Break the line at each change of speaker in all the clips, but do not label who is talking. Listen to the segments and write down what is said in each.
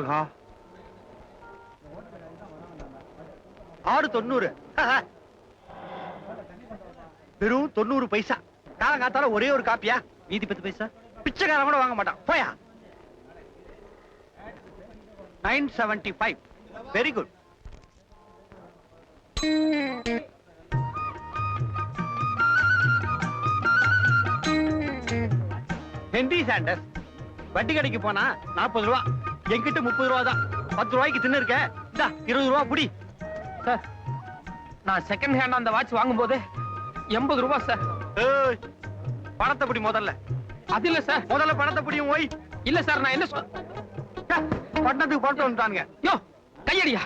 முருகா ஆறு தொண்ணூறு. வெறும் தொண்ணூறு பைசா. காலங்காத்தால ஒரே ஒரு காப்பியா? மீதி பத்து பைசா? பிச்சைக்காரன் கூட வாங்க மாட்டான். போயா. Nine seventy five very good Henry Sanders வட்டி கடைக்கு போனா நாற்பது ரூபா. என்கிட்ட முப்பது ரூபா தான். பத்து ரூபாய்க்கு தின்னு இருக்க. இருபது ரூபா புடி
சார் நான் செகண்ட் ஹேண்ட் அந்த வாட்ச் வாங்கும்போது எண்பது ரூபாய் சார்.
பணத்தை பிடி முதல்ல.
அது இல்ல சார்.
முதல்ல பணத்தை பிடியும் ஓய்.
இல்ல சார் நான் என்ன
பட்டணத்துக்கு போட்டு வந்துட்டானுங்க.
யோ கையடியா?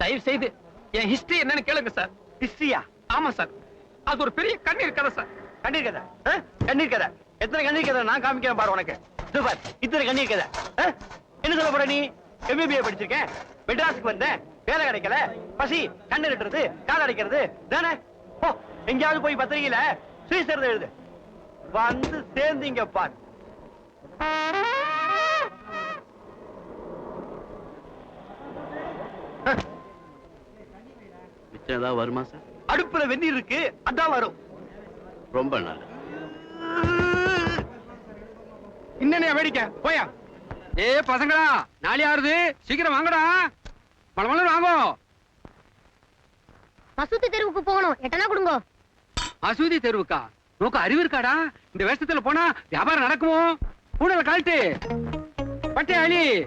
தயவு செய்து என் ஹிஸ்டரி என்னன்னு கேளுங்க சார்.
ஹிஸ்டரியா
ஆமா சார். அது ஒரு பெரிய கண்ணீர் கதை சார்.
கண்ணீர் கதை? கண்ணீர் கதை. எத்தனை கண்ணீர் கதை நான் காமிக்கிறேன் பாரு உனக்கு. பார் இத்தனை கண்ணீர் கதை? என்ன சொல்ல போற நீ? எம்பிபிஏ படிச்சிருக்கேன் மெட்ராஸுக்கு வந்தேன் வேலை கிடைக்கல. பசி கண்ணு கட்டுறது கால் அடைக்கிறது. தானே? ஓ எங்கேயாவது போய் பத்திரிகையில சுயசரிதை எழுது. வந்து சேர்ந்தீங்க பார்.
மிச்சம் ஏதாவது வருமா சார்?
அடுப்புல வெந்நீர் இருக்கு அதான் வரும்.
ரொம்ப நல்லது.
இன்னனே வேடிக்கை. போயா. ஏ பசங்களா நாளை ஆறுது. சீக்கிரம் வாங்கடா. மளமள வாங்கோ.
மசூதி தெருவுக்கு போகணும். எட்டனா கொடுங்க.
மசூதி தெருவுக்கா? நோக்க அறிவு இருக்காடா? இந்த வேஷத்துல போனா வியாபாரம் நடக்குமோ? கூடல கழட்டு. பட்டே அலி.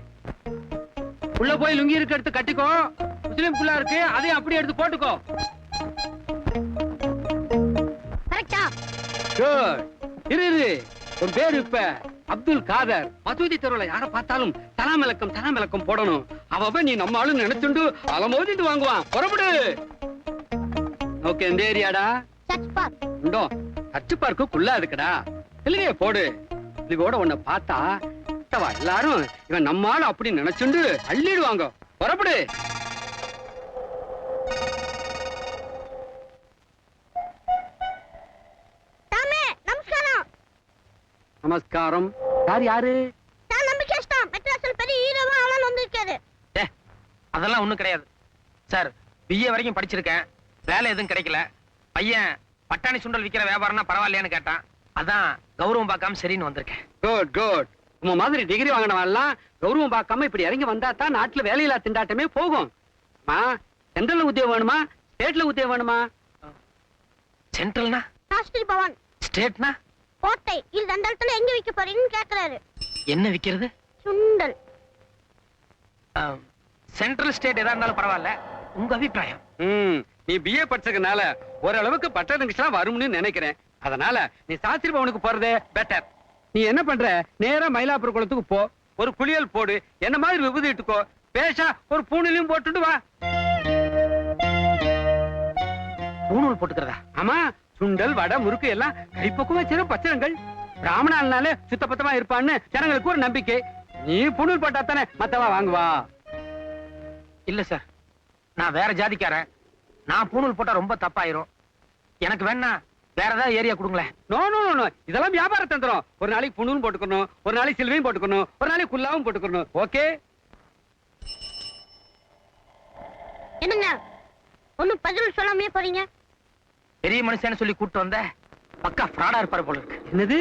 உள்ள போய் லுங்கி இருக்க எடுத்து கட்டிக்கோ. முஸ்லிம் புள்ளா இருக்கு அதையும் அப்படியே எடுத்து போட்டுக்கோ.
கரெக்டா.
இரு இரு. உன் பேர் இப்ப. அப்துல் காதர் மசூதி தெருவுல யார பார்த்தாலும் தலாம் விளக்கம் தலாம் விளக்கம் போடணும். அவ நீ நம்ம ஆளு நினைச்சுண்டு அலமோதிட்டு வாங்குவான். புறப்படு. ஓகே இந்த ஏரியாடா?
சர்ச்
உண்டோ? கச்சு பார்க்கு குள்ளா இருக்குடா. இல்லையே போடு. இதுவோட உன்னை பார்த்தா எல்லாரும் இவன் நம்ம ஆளு அப்படி நினைச்சுண்டு அள்ளிடுவாங்க. புறப்படு.
நமஸ்காரம்.
யார் யாரு?
நான் நம்பிக்கை இஷ்டம் மெட்ராஸில் பெரிய ஹீரோவா ஆளான் வந்திருக்காரு.
ஏ அதெல்லாம் ஒண்ணும் கிடையாது. சார் பிஏ வரைக்கும் படிச்சிருக்கேன். வேலை எதுவும் கிடைக்கல. பையன் பட்டாணி சுண்டல் விக்கிற வியாபாரம்னா பரவாயில்லையான்னு கேட்டான். அதான் கௌரவம் பார்க்காம சரின்னு வந்திருக்கேன்.
குட் குட் உங்க மாதிரி டிகிரி வாங்கினவன் எல்லாம் கௌரவம் பார்க்காம இப்படி இறங்கி வந்தா தான் நாட்டுல வேலையில்லா திண்டாட்டமே போகும். அம்மா சென்ட்ரல்ல உத்தியோகம் வேணுமா? ஸ்டேட்ல உத்தியோகம் வேணுமா?
சென்ட்ரல்னா
சாஸ்திரி பவன்.
ஸ்டேட்னா
கோட்டை இது அந்த இடத்துல எங்க விற்க போறீங்கன்னு கேக்குறாரு.
என்ன விக்கிறது?
சுண்டல்.
சென்ட்ரல் ஸ்டேட் எதா இருந்தாலும் பரவாயில்ல. உங்க அபிப்பிராயம்.
ம் நீ பிஏ படிச்சதுனால ஓரளவுக்கு பட்டதுங்கெல்லாம் வரும்னு நினைக்கிறேன். அதனால நீ சாஸ்திரி பவனுக்கு போறதே பெட்டர் நீ என்ன பண்ற? நேரா மயிலாப்பூர் குளத்துக்கு போ. ஒரு குளியல் போடு. என்ன மாதிரி விபூதி இட்டுக்கோ. பேஷா ஒரு பூணிலையும் போட்டுட்டு வா.
பூணூல் போட்டுக்கிறதா?
ஆமா சுண்டல் வடை முறுக்கு எல்லாம் கைப்பக்குவம் வச்சிரும் பச்சனங்கள் பிராமணாலனாலே சுத்தபத்தமா இருப்பான்னு ஜனங்களுக்கு ஒரு நம்பிக்கை. நீ புணூல் போட்டா தானே மத்தவா வாங்குவா?
இல்ல சார் நான் வேற ஜாதிக்காரன். நான் பூணூல் போட்டா ரொம்ப தப்பாயிரும். எனக்கு வேணா வேற ஏதாவது ஏரியா கொடுங்களேன்.
No no no, no. இதெல்லாம் வியாபார தந்திரம். ஒரு நாளைக்கு புணூல் போட்டுக்கணும். ஒரு நாளைக்கு சிலுவையும் போட்டுக்கணும். ஒரு நாளைக்கு குல்லாவும் போட்டுக்கணும். ஓகே?
என்னங்க? ஒண்ணும் பதில் சொல்லாமே போறீங்க?
பெரிய மனுஷன்னு சொல்லி கூட்டு வந்த பக்கா ஃப்ராடா இருப்பாரு போல இருக்கு.
என்னது?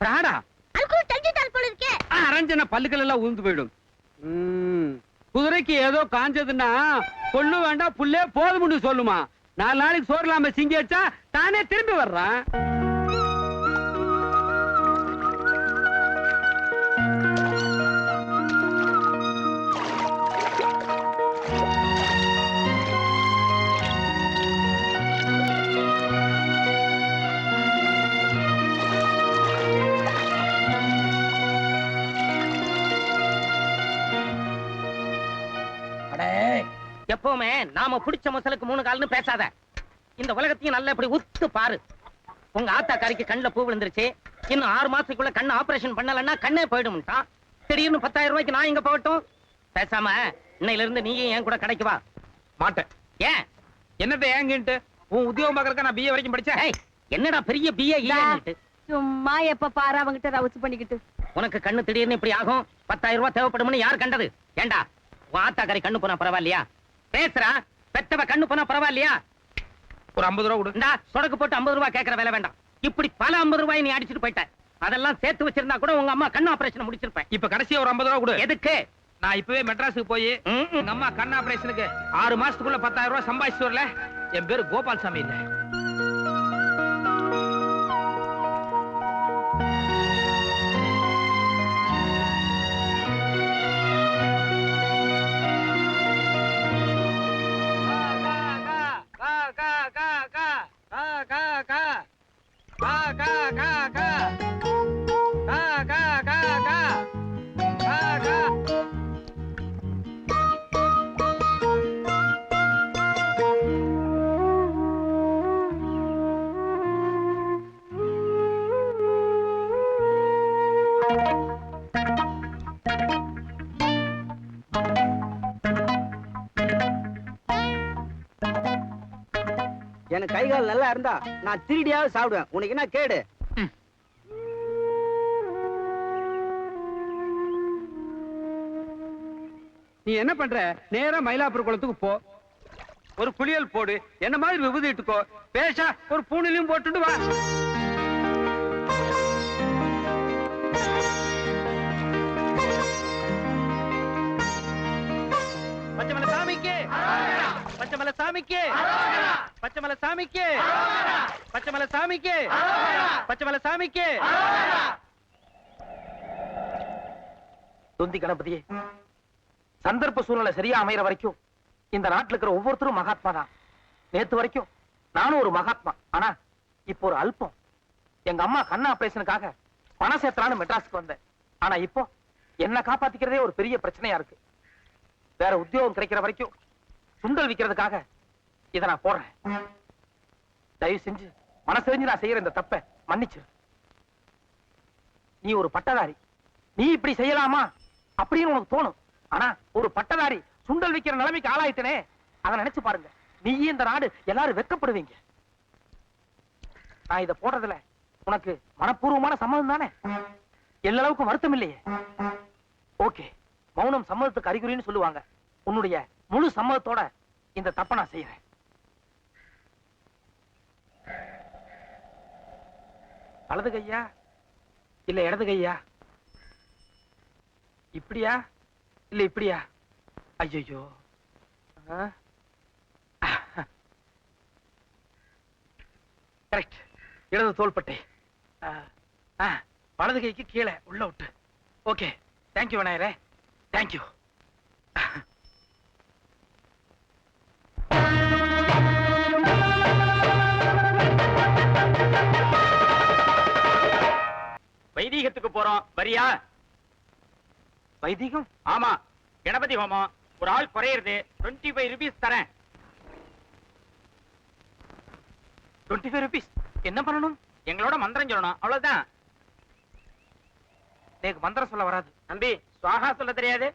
பிராடா
அதுக்குள்ள தெரிஞ்சுட்டால் போல இருக்கே.
அரஞ்சன பல்லுகள் எல்லாம் உழுந்து போயிடும். குதிரைக்கு ஏதோ காஞ்சதுன்னா கொள்ளு வேண்டாம் புல்லே போதும்னு சொல்லுமா. நாலு நாளைக்கு சோறு இல்லாம சிங்கி வச்சா தானே திரும்பி வர்றான்?
எப்பவுமே நாம பிடிச்ச மசலுக்கு மூணு கால்னு பேசாத. இந்த உலகத்தையும் நல்லா இப்படி உத்து பாரு. உங்க ஆத்தா கறிக்கு கண்ணுல பூ விழுந்துருச்சு. இன்னும் ஆறு மாசத்துக்குள்ள கண்ணு ஆபரேஷன் பண்ணலன்னா கண்ணே போயிடும்ட்டான் திடீர்னு பத்தாயிரம் ரூபாய்க்கு நான் இங்க போகட்டும். பேசாம இன்னையில இருந்து நீயும் என் கூட கடைக்கு வா.
மாட்டேன்.
ஏன்?
என்னத்த ஏங்கிட்டு உன் உத்தியோகம் பாக்குறதுக்கு நான் பிஏ வரைக்கும் படிச்சேன்?
என்னடா பெரிய பிஏ இல்லன்னுட்டு
சும்மா எப்ப பாரு அவங்கிட்ட ரவுச்சு பண்ணிக்கிட்டு.
உனக்கு கண்ணு திடீர்னு இப்படி ஆகும். பத்தாயிரம் ரூபாய் தேவைப்படும்னு யார் கண்டது? ஏண்டா? உன் ஆத்தாக்காரி கண்ணு போனா பரவாயில்லையா? பேசுறா பெத்தவ கண்ணு போனா பரவாயில்லையா?
ஒரு ஐம்பது ரூபா கொடு.
இந்தா சொடக்கு போட்டு ஐம்பது ரூபாய் கேட்கற வேலை வேண்டாம். இப்படி பல ஐம்பது ரூபாய் நீ அடிச்சிட்டு போயிட்ட. அதெல்லாம் சேர்த்து வச்சிருந்தா கூட உங்க அம்மா கண்ணு ஆபரேஷன் முடிச்சிருப்பேன்.
இப்ப கடைசியா ஒரு ஐம்பது ரூபா கொடு.
எதுக்கு?
நான் இப்பவே மெட்ராஸுக்கு போய். எங்க அம்மா கண் ஆபரேஷனுக்கு ஆறு மாசத்துக்குள்ள பத்தாயிரம் ரூபாய் சம்பாதிச்சு வரல. என் பேரு கோபால் சாமி இல்ல.
எனக்கு கை கால் நல்லா இருந்தா நான் திருடியாவது சாப்பிடுவேன். உனக்கு என்ன கேடு?
நீ என்ன பண்ற? நேரா மயிலாப்பூர் குளத்துக்கு போ. ஒரு குளியல் போடு. என்ன மாதிரி விபூதி இட்டுக்கோ. பேசா ஒரு பூணிலையும் போட்டுட்டு வா.
பச்சைமலை சாமிக்கு பச்சைமலை சாமிக்கு பச்சைமலை சாமிக்கு பச்சைமலை சாமிக்கு தொந்தி கணபதியே சந்தர்ப்ப சூழ்நிலை சரியா அமையற வரைக்கும் இந்த நாட்டில் இருக்கிற ஒவ்வொருத்தரும் மகாத்மா தான் நேத்து வரைக்கும் நானும் ஒரு மகாத்மா. ஆனா இப்போ ஒரு அல்பம். எங்க அம்மா கண்ணா ஆபரேஷனுக்காக பணம் சேர்த்தலான்னு மெட்ராஸுக்கு வந்தேன். ஆனா இப்போ என்ன காப்பாத்திக்கிறதே ஒரு பெரிய பிரச்சனையா இருக்கு. வேற உத்தியோகம் கிடைக்கிற வரைக்கும் சுண்டல் விக்கிறதுக்காக இத நான் போடுறேன். தயவு செஞ்சு மனசெறிஞ்சு நான் செய்யற இந்த தப்ப மன்னிச்சிரு. நீ ஒரு பட்டதாரி. நீ இப்படி செய்யலாமா? அப்படின்னு உனக்கு தோணும். ஆனா ஒரு பட்டதாரி சுண்டல் விக்கிற நிலைமைக்கு ஆளாயிட்டனே அதை நினைச்சு பாருங்க. நீ இந்த நாடு எல்லாரும் வெக்கப்படுவீங்க நான் இத போடுறதுல உனக்கு மனப்பூர்வமான சம்மதம் தானே? எல்லளவுக்கு வருத்தம் இல்லையே? ஓகே மௌனம் சம்மதத்துக்கு அறிகுறின்னு சொல்லுவாங்க. உன்னுடைய முழு சம்மதத்தோட இந்த தப்ப நான் செய்யறேன் வலது கையா? இல்ல இடது கையா? இப்படியா? இல்ல இப்படியா? ஐயோ கரெக்ட் இடது தோள்பட்டை. வலது கைக்கு கீழே உள்ள விட்டு. ஓகே தேங்க்யூ விநாயகரே. தேங்க்யூ
வைதீகத்துக்கு போறோம். வரியா?
வைதிகம்?
ஆமா. கணபதி ஹோமம். ஒரு ஆள் குறையிறது. டுவெண்ட்டி ஃபைவ் ருபீஸ் தரேன்.
டுவெண்ட்டி ஃபைவ் ருபீஸ் என்ன பண்ணணும்?
எங்களோட மந்திரம் சொல்லணும். அவ்வளவுதான்.
எனக்கு மந்திரம் சொல்ல வராது.
தம்பி சுவாகா சொல்ல தெரியாது.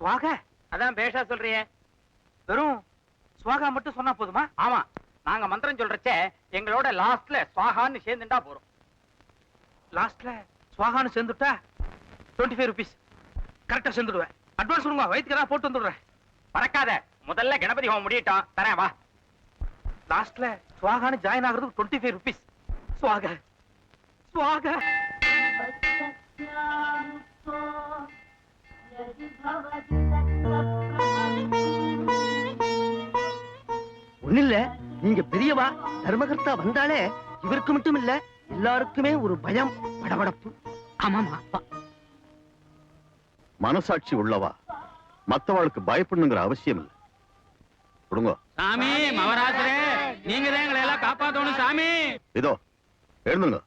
சுவாக?
அதான் பேஷா சொல்றியே.
வெறும் சுவாகா மட்டும் சொன்னா போதுமா?
ஆமா. நாங்க மந்திரம் சொல்றச்சே எங்களோட லாஸ்ட்ல சுவாகான்னு சேர்ந்துட்டா போறோம்
லாஸ்ட்ல சுவாகான்னு சேர்ந்துட்டா டுவெண்ட்டி ஃபைவ் ருபீஸ் கரெக்டா சேர்ந்துடுவேன். அட்வான்ஸ் கொடுங்க வயிற்றுக்கு ஏதாவது போட்டு வந்துடுறேன்.
மறக்காத. முதல்ல கணபதி ஹோம் முடியட்டும். தரேன் வா.
லாஸ்ட்ல சுவாகான்னு ஜாயின் ஆகுறதுக்கு டுவெண்ட்டி ஃபைவ் ருபீஸ் சுவாக. சுவாக.
ஒண்ணு இல்ல நீங்க பெரியவா தர்மகர்த்தா வந்தாலே இவருக்கு மட்டும் இல்ல எல்லாருக்குமே ஒரு பயம் படபடப்பு.
ஆமாமா
மனசாட்சி உள்ளவா? மத்தவாளுக்கு பயப்படணுங்கிற அவசியம் இல்லை கொடுங்க.
சாமி மவராத்திரே நீங்க தான் எங்களை எல்லாம் காப்பாத்தணும் சாமி.
இதோ எழுந்துங்க.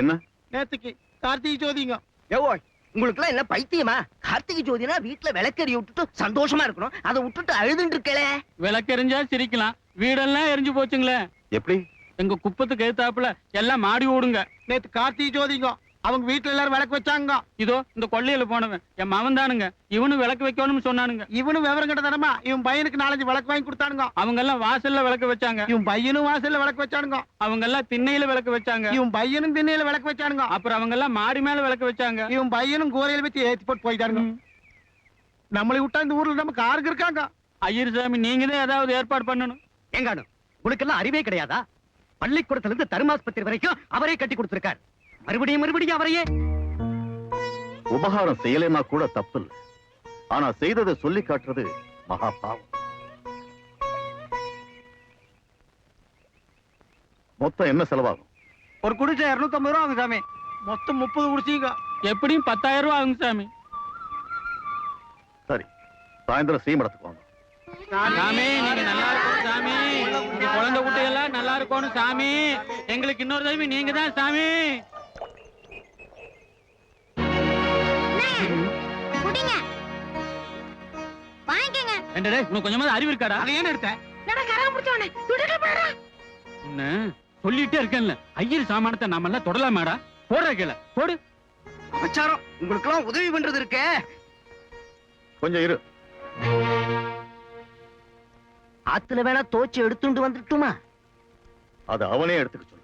என்ன?
நேத்துக்கு கார்த்திகை ஜோதிங்க ஏவோ உங்களுக்கு எல்லாம் என்ன பைத்தியமா? கார்த்திகை ஜோதினா வீட்டுல விளக்கறி விட்டுட்டு சந்தோஷமா இருக்கணும். அதை விட்டுட்டு அழுதுட்டு இருக்கலே
விளக்கெரிஞ்சா சிரிக்கலாம். வீடெல்லாம் எரிஞ்சு போச்சுங்களே.
எப்படி?
எங்க குப்பத்துக்கு எழுத்தாப்புல எல்லாம் மாடி ஓடுங்க.
நேத்து கார்த்திகை ஜோதிங்க
அவங்க வீட்டுல எல்லாரும் விளக்கு வச்சாங்க.
இதோ இந்த கொள்ளையில போனவன். என் மவன் தானுங்க. இவனும் விளக்கு வைக்கணும்னு சொன்னானுங்க.
இவனும் விவரம் கிட்ட தரமா இவன் பையனுக்கு நாலஞ்சு விளக்கு வாங்கி கொடுத்தானுங்க.
அவங்க எல்லாம் வாசல்ல விளக்கு வச்சாங்க.
இவன் பையனும் வாசல்ல விளக்கு வச்சானுங்க.
அவங்க எல்லாம் திண்ணையில விளக்கு வச்சாங்க.
இவன் பையனும் திண்ணையில விளக்கு வச்சானுங்க.
அப்புறம் அவங்க எல்லாம் மாடி மேல விளக்கு வச்சாங்க.
இவன் பையனும் கூரையில வச்சு ஏத்தி போட்டு போயிட்டானுங்க. நம்மளை விட்டா இந்த ஊர்ல நமக்கு ஆறுக்கு இருக்காங்க.
ஐயர் சாமி நீங்க தான் ஏதாவது ஏற்பாடு பண்ணணும்.
எங்கானு? உனக்கெல்லாம் அறிவே கிடையாதா? பள்ளிக்கூடத்துல இருந்து தருமாஸ்பத்திரி வரைக்கும் அவரே கட்டி கொடுத்திருக்கார். மறுபடியும் மறுபடியும் அவரையே.
உபகாரம் செய்யலைன்னா கூட தப்பு இல்லை ஆனா செய்ததை சொல்லி காட்டுறது மகா பாவம். மொத்தம் என்ன செலவாகும்?
ஒரு குடிச்ச இருநூத்தி ஐம்பது ரூபா ஆகும் சாமி.
மொத்தம் முப்பது குடிச்சீங்க
எப்படியும் பத்தாயிரம் ரூபாய் ஆகும் சாமி.
சரி சாயந்தரம் சீமடத்துக்கு வாங்க.
சாமி. நீங்க நல்லா இருக்கணும் சாமி. உங்க குழந்தை குட்டியெல்லாம் நல்லா இருக்கணும் சாமி. எங்களுக்கு இன்னொரு தடவை நீங்க தான் சாமி. என்னடே உனக்கு கொஞ்சமாவது அறிவு இருக்காடா?
அதை ஏன்
என்ன? சொல்லிட்டே இருக்கேன்ல. ஐயர் சாமானத்தை நாம எல்லாம் தொடலாமாடா? போடுற கீழே. போடு.
உங்களுக்கு எல்லாம் உதவி பண்றது இருக்கே.
கொஞ்சம் இரு.
ஆத்துல வேணா தோச்சு எடுத்துட்டு வந்துட்டுமா?
அது அவனே எடுத்துக்க சொல்லு.